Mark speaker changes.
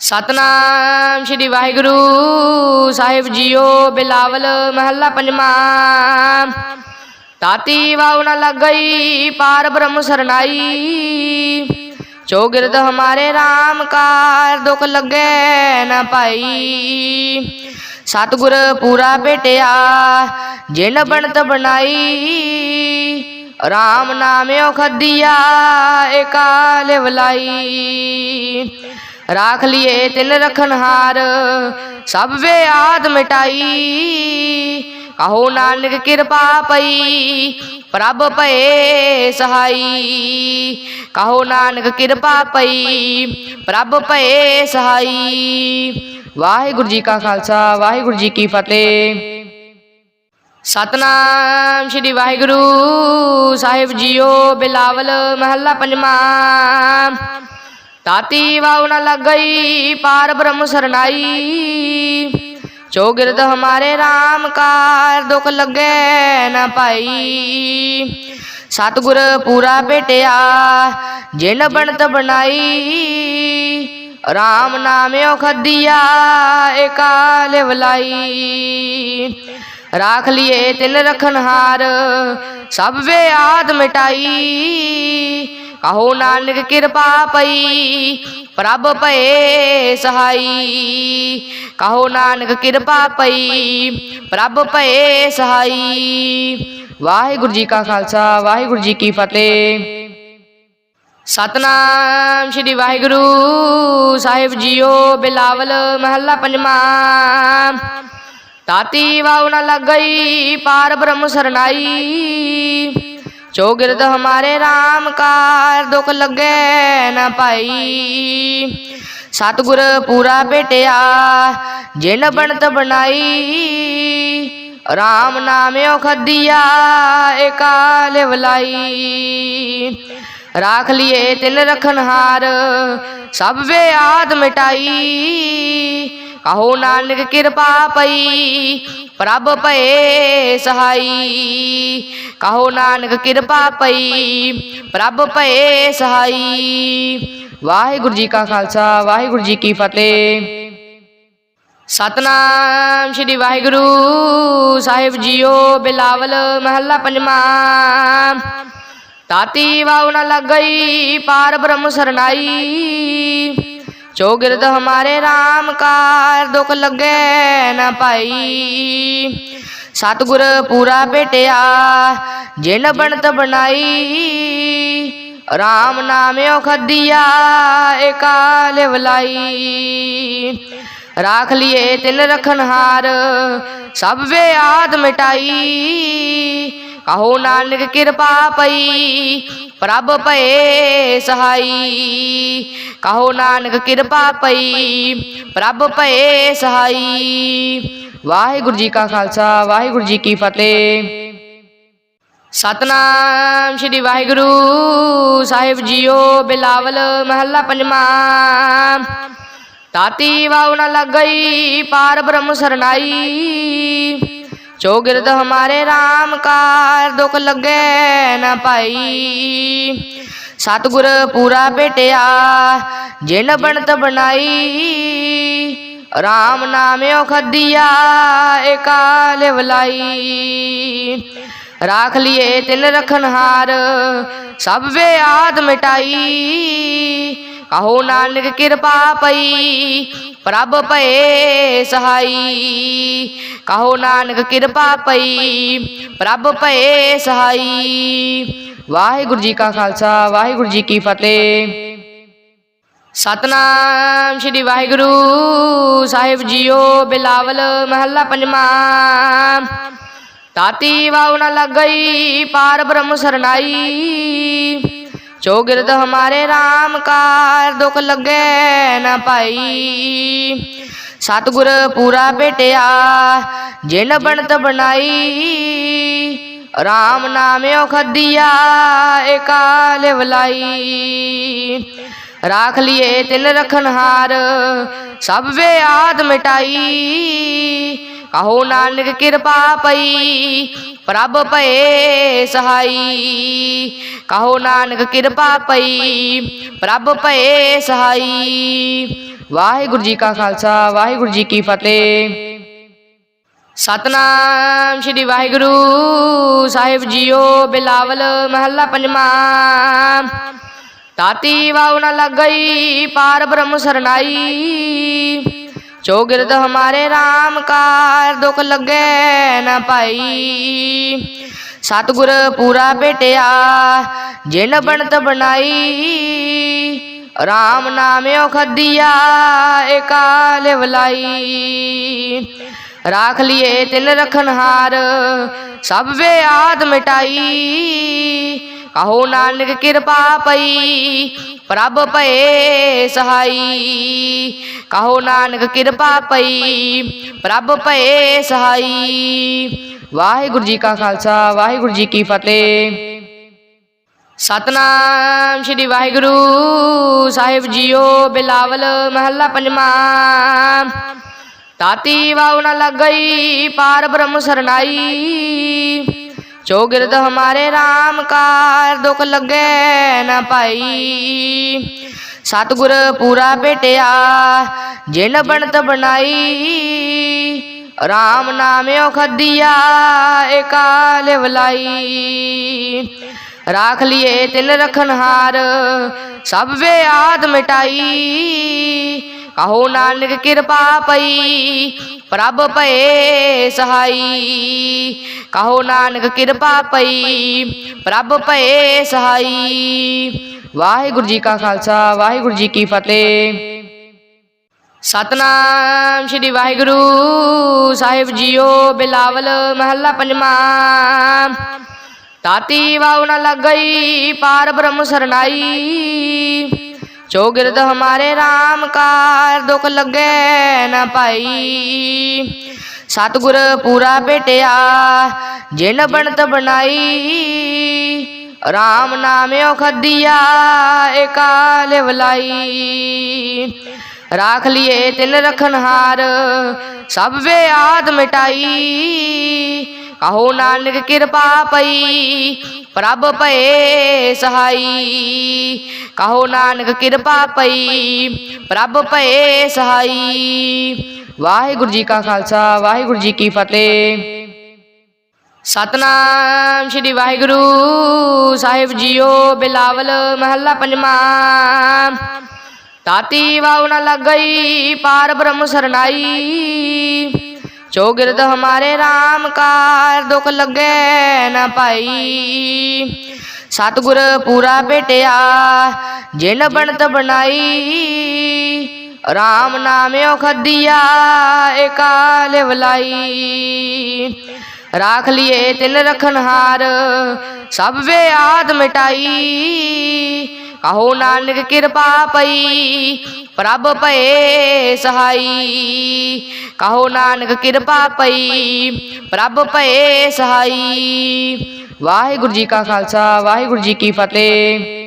Speaker 1: ਸਤਨਾਮ ਸ੍ਰੀ ਵਾਹਿਗੁਰੂ ਸਾਹਿਬ ਜੀਓ ਬਿਲਾਵਲ ਮਹੱਲਾ ਪੰਜਵਾਂ। ਤਾਤੀ ਵਾਉ ਨ ਲੱਗਈ, ਪਾਰ ਬ੍ਰਹਮ ਸਰਨਾਈ। ਜੋ ਗਿਰਦ ਹਮਾਰੇ RAM ਕਾਰ ਦੁਖ ਲੱਗੇ ਨ ਪਾਈ। ਸਤਿਗੁਰ ਪੂਰਾ ਭੇਟਿਆ, ਜਿਨ ਬਣਤ ਬਣਾਈ। RAM ਨਾਮਿਓ ਖਦੀਆ, ਏਕਾ ਵਲਾਈ ਰਾਖ ਲਿਏ ਤਿਨ ਰਖਨ ਸਭ ਵੇ ਆਦ ਮਿਟਾਈ। ਕਹੋ ਨਾਨਕ ਕਿਰਪਾ ਪਈ, ਪ੍ਰਭ ਭਏ ਸਹਾਈ। ਕਹੋ ਨਾਨਕ ਕਿਰਪਾ ਪਈ, ਪ੍ਰਭ ਭਏ ਸਹਾਈ। ਵਾਹਿਗੁਰੂ ਜੀ ਕਾ ਖਾਲਸਾ, ਵਾਹਿਗੁਰੂ ਜੀ ਕੀ ਫਤਿਹ। ਸਤਨਾਮ ਸ੍ਰੀ ਵਾਹਿਗੁਰੂ ਸਾਹਿਬ ਜੀਓ ਬਿਲਾਵਲ ਮਹੱਲਾ ਪੰਜਵਾਂ। ਤਾਤੀ ਵਾਉ ਨ ਲੱਗਈ, ਪਾਰ ਬ੍ਰਹਮ ਸਰਨਾਈ। ਜੋ ਗਿਰਦ ਹਮਾਰੇ RAM ਕਾਰ ਦੁਖ ਲੱਗੇ ਨ ਪਾਈ। ਸਤਿਗੁਰ ਪੂਰਾ ਭੇਟਿਆ, ਜਿਨ ਬਣਤ ਬਣਾਈ। ਰਾਮ ਨਾਮਿਓ ਖਦੀਆ ਏਕਾ ਲਿਵਲਾਈ ਰਾਖ ਲਿਏ ਤਿਨ ਰਖਨ ਹਾਰ ਸਭ ਵੇ ਆਦ ਮਿਟਾਈ। ਕਹੋ ਨਾਨਕ ਕਿਰਪਾ ਪਈ, ਪ੍ਰਭ ਭਏ ਸਹਾਈ। ਕਹੋ ਨਾਨਕ ਕਿਰਪਾ ਪਈ, ਪ੍ਰਭ ਭਏ ਸਹਾਈ। ਵਾਹਿਗੁਰੂ ਜੀ ਕਾ ਖਾਲਸਾ, ਵਾਹਿਗੁਰੂ ਜੀ ਕੀ ਫਤਿਹ। ਸਤਨਾਮ ਸ੍ਰੀ ਵਾਹਿਗੁਰੂ ਸਾਹਿਬ ਜੀਓ, ਬਿਲਾਵਲ ਮਹੱਲਾ ਪੰਜਵਾਂ। ਤਾਤੀ ਵਾਉ ਨ ਲੱਗਈ, ਪਾਰ ਬ੍ਰਹਮ ਸਰਨਾਈ। ਜੋ ਗਿਰਦ ਹਮਾਰੇ RAM ਕਾਰ ਦੁਖ ਲੱਗੇ ਨ ਪਾਈ ਸਤਿਗੁਰ ਪੂਰਾ ਭੇਟਿਆ ਜਿਨ ਬਣਤ ਬਣਾਈ RAM ਨਾਮਿਓ ਖਦੀਆ ਏਕਾ ਲਿਵਲਾਈ ਰਾਖ ਲਿਏ ਤਿਨ ਰਖਨ ਹਾਰ ਸਭ ਵੇ ਆਦ ਮਿਟਾਈ। ਕਹੋ ਨਾਨਕ ਕਿਰਪਾ ਪਈ, ਪ੍ਰਭ ਭਏ ਸਹਾਈ। ਕਹੋ ਨਾਨਕ ਕਿਰਪਾ ਪਈ, ਪ੍ਰਭ ਭਏ ਸਹਾਈ। ਵਾਹਿਗੁਰੂ ਜੀ ਕਾ ਖਾਲਸਾ, ਵਾਹਿਗੁਰੂ ਜੀ ਕੀ ਫਤਿਹ। ਸਤਨਾਮ ਸ੍ਰੀ ਵਾਹਿਗੁਰੂ ਸਾਹਿਬ ਜੀਓ, ਬਿਲਾਵਲ ਮਹੱਲਾ ਪੰਜਵਾਂ। ਤਾਤੀ ਵਾਉ ਨ ਲੱਗਈ, ਪਾਰ ਬ੍ਰਹਮ ਸਰਨਾਈ ਜੋ ਗਿਰਦ ਹਮਾਰੇ RAM ਕਾਰ ਦੁਖ ਲੱਗੇ ਨ ਪਾਈ ਸਤਿਗੁਰ ਪੂਰਾ ਭੇਟਿਆ ਜਿਨ ਬਣਤ ਬਣਾਈ RAM ਨਾਮਿਓ ਖਦੀਆ, ਏਕਾ ਵਲਾਈ ਰਾਖ ਲਿਏ ਤਿਨ ਰਖਨ ਸਭ ਵੇ ਆਦ ਮਿਟਾਈ। ਕਹੋ ਨਾਨਕ ਕਿਰਪਾ ਪਈ, ਪ੍ਰਭ ਭਏ ਸਹਾਈ। ਕਹੋ ਨਾਨਕ ਕਿਰਪਾ ਪਈ, ਪ੍ਰਭ ਭਏ ਸਹਾਈ। ਵਾਹਿਗੁਰੂ ਜੀ ਕਾ ਖਾਲਸਾ, ਵਾਹਿਗੁਰੂ ਜੀ ਕੀ ਫਤਿਹ। ਸਤਨਾਮ ਸ੍ਰੀ ਵਾਹਿਗੁਰੂ ਸਾਹਿਬ ਜੀਓ, ਬਿਲਾਵਲ ਮਹੱਲਾ ਪੰਜਵਾਂ। ਤਾਤੀ ਵਾਉ ਨ ਲੱਗਈ, ਪਾਰ ਬ੍ਰਹਮ ਸਰਨਾਈ। ਜੋ ਗਿਰਦ ਹਮਾਰੇ RAM ਕਾਰ ਦੁਖ ਲੱਗੇ ਨ ਪਾਈ ਸਤਿਗੁਰ ਪੂਰਾ ਭੇਟਿਆ, ਜਿਨ ਬਣਤ ਬਣਾਈ RAM ਨਾਮਿਓ ਖਦੀਆ ਏਕਾ ਵਲਾਈ। ਰਾਖ ਲਿਏ ਤਿਨ ਰਖਨ ਸਭ ਵੇ ਆਦ ਮਿਟਾਈ। ਕਹੋ ਨਾਨਕ ਕਿਰਪਾ ਪਈ ਪ੍ਰਭ ਭਏ ਸਹਾਈ। ਕਹੋ ਨਾਨਕ ਕਿਰਪਾ ਪਈ ਪ੍ਰਭ ਭਏ ਸਹਾਈ। ਵਾਹਿਗੁਰੂ ਜੀ ਕਾ ਖਾਲਸਾ, ਵਾਹਿਗੁਰੂ ਜੀ ਕੀ ਫਤਿਹ। ਸਤਨਾਮ ਸ੍ਰੀ ਵਾਹਿਗੁਰੂ ਸਾਹਿਬ ਜੀਓ, ਬਿਲਾਵਲ ਮਹੱਲਾ ਪੰਜਵਾਂ। ਤਾਤੀ ਵਾਉ ਨ ਲੱਗਈ, ਪਾਰ ਬ੍ਰਹਮ ਸਰਨਾਈ। ਜੋ ਗਿਰਦ ਹਮਾਰੇ RAM ਕਾਰ ਦੁਖ ਲੱਗੇ ਨ ਪਾਈ ਸਤਿਗੁਰ ਪੂਰਾ ਭੇਟਿਆ ਜਿਨ ਬਣਤ ਬਣਾਈ। RAM ਨਾਮਿਓ ਖਦੀਆ ਏਕਾ ਲਿਵਲਾਈ ਰਾਖ ਲਿਏ ਤਿਨ ਰਖਨ ਹਾਰ ਸਭ ਵੇ ਆਦ ਮਿਟਾਈ। ਕਹੋ ਨਾਨਕ ਕਿਰਪਾ ਪਈ। ਪ੍ਰਭ ਭਏ ਸਹਾਈ। ਕਹੋ ਨਾਨਕ ਕਿਰਪਾ ਪਈ ਪ੍ਰਭ ਭਏ ਸਹਾਈ। ਵਾਹਿਗੁਰੂ ਜੀ ਕਾ ਖਾਲਸਾ, ਵਾਹਿਗੁਰੂ ਜੀ ਕੀ ਫਤਿਹ। ਸਤਨਾਮ ਸ੍ਰੀ ਵਾਹਿਗੁਰੂ ਸਾਹਿਬ ਜੀਓ, ਬਿਲਾਵਲ ਮਹੱਲਾ ਪੰਜਵਾਂ। ਤਾਤੀ ਵਾਉ ਨ ਲੱਗਈ, ਪਾਰ ਬ੍ਰਹਮ ਸਰਨਾਈ ਚੋਗਿਰਦ ਹਮਾਰੇ RAM ਕਾਰ ਦੁਖ ਲੱਗੇ ਨ ਪਾਈ। ਸਤਿਗੁਰ ਪੂਰਾ ਭੇਟਿਆ ਜਿਨ ਬਣਤ ਬਣਾਈ। RAM ਨਾਮਿਓ ਖਦੀਆ ਏਕਾਲ ਵਲਾਈ। ਰਾਖ ਲਿਏ ਤਿਨ ਰਖਨਹਾਰ ਸਭ ਵੇ ਆਦ ਮਿਟਾਈ। ਕਹੋ ਨਾਨਕ ਕਿਰਪਾ ਪਈ, ਪ੍ਰਭ ਭਏ ਸਹਾਈ। ਕਹੋ ਨਾਨਕ ਕਿਰਪਾ ਪਈ, ਪ੍ਰਭ ਭਏ ਸਹਾਈ। ਵਾਹਿਗੁਰੂ ਜੀ ਕਾ ਖਾਲਸਾ, ਵਾਹਿਗੁਰੂ ਜੀ ਕੀ ਫਤਿਹ। ਸਤਨਾਮ ਸ੍ਰੀ ਵਾਹਿਗੁਰੂ ਸਾਹਿਬ ਜੀਓ, ਬਿਲਾਵਲ ਮਹੱਲਾ ਪੰਜਵਾਂ। ਤਾਤੀ ਵਾਉ ਨ ਲੱਗਈ, ਪਾਰ ਬ੍ਰਹਮ ਸਰਨਾਈ। ਚੋਗਿਰਦ ਹਮਾਰੇ RAM ਕਾਰ ਦੁਖ ਲੱਗੇ ਨ ਪਾਈ ਸਤਿਗੁਰ ਪੂਰਾ ਭੇਟਿਆ ਜਿਨ ਬਣਤ ਬਣਾਈ। RAM ਨਾਮਿਓ ਖਦੀਆ ਏਕਾਲ ਵਲਾਈ ਰਾਖ ਲਿਏ ਤਿਨ ਰਖਨਹਾਰ ਸਭ ਵੇ ਆਦ ਮਿਟਾਈ। ਕਹੋ ਨਾਨਕ ਕਿਰਪਾ ਪਈ, ਪ੍ਰਭ ਭਏ ਸਹਾਈ। ਕਹੋ ਨਾਨਕ ਕਿਰਪਾ ਪਈ, ਪ੍ਰਭ ਭਏ ਸਹਾਈ। ਵਾਹਿਗੁਰੂ ਜੀ ਕਾ ਖਾਲਸਾ, ਵਾਹਿਗੁਰੂ ਜੀ ਕੀ ਫਤਿਹ। ਸਤਨਾਮ ਸ੍ਰੀ ਵਾਹਿਗੁਰੂ ਸਾਹਿਬ ਜੀਓ, ਬਿਲਾਵਲ ਮਹੱਲਾ ਪੰਜਵਾਂ। ਤਾਤੀ ਵਾਉ ਨ ਲੱਗਈ, ਪਾਰ ਬ੍ਰਹਮ ਸਰਨਾਈ। ਚੋਗਿਰਦ ਹਮਾਰੇ RAM ਕਾਰ ਦੁਖ ਲੱਗੇ ਨ ਪਾਈ। ਸਤਿਗੁਰ ਪੂਰਾ ਭੇਟਿਆ ਜਿਨ ਬਣਤ ਬਣਾਈ। RAM ਨਾਮਿਓ ਖਦੀਆ ਏਕਾਲ ਵਲਾਈ ਰਾਖ ਲਿਏ ਤਿਨ ਰਖਨਹਾਰ ਸਭ ਵੇ ਆਦ ਮਿਟਾਈ। ਕਹੋ ਨਾਨਕ ਕਿਰਪਾ ਪਈ, ਪ੍ਰਭ ਭਏ ਸਹਾਈ। ਕਹੋ ਨਾਨਕ ਕਿਰਪਾ ਪਈ, ਪ੍ਰਭ ਭਏ ਸਹਾਈ। ਵਾਹਿਗੁਰੂ ਜੀ ਕਾ ਖਾਲਸਾ, ਵਾਹਿਗੁਰੂ ਜੀ ਕੀ ਫਤਿਹ। ਸਤਨਾਮ ਸ੍ਰੀ ਵਾਹਿਗੁਰੂ ਸਾਹਿਬ ਜੀਓ, ਬਿਲਾਵਲ ਮਹੱਲਾ ਪੰਜਵਾਂ। ਤਾਤੀ ਵਾਉ ਨ ਲੱਗਈ, ਪਾਰ ਬ੍ਰਹਮ ਸਰਨਾਈ। ਚੋਗਿਰਦ ਹਮਾਰੇ RAM ਕਾਰ ਦੁਖ ਲੱਗੇ ਨ ਪਾਈ। ਸਤਿਗੁਰ ਪੂਰਾ ਭੇਟਿਆ ਜਿਨ ਬਣਤ ਬਣਾਈ। ਰਾਮ ਨਾਮਿਓ ਖਦੀਆ, ਏਕਾਲ ਵਲਾਈ। ਰਾਖ ਲਿਏ ਤਿਨ ਰਖਨਹਾਰ, ਸਭ ਵੇ ਆਦ ਮਿਟਾਈ। ਕਹੋ ਨਾਨਕ ਕਿਰਪਾ ਪਈ, ਪ੍ਰਭ ਭਏ ਸਹਾਈ। ਕਹੋ ਨਾਨਕ ਕਿਰਪਾ ਪਈ, ਪ੍ਰਭ ਭਏ ਸਹਾਈ। ਵਾਹਿਗੁਰੂ ਜੀ ਕਾ ਖਾਲਸਾ, ਵਾਹਿਗੁਰੂ ਜੀ ਕੀ ਫਤਿਹ।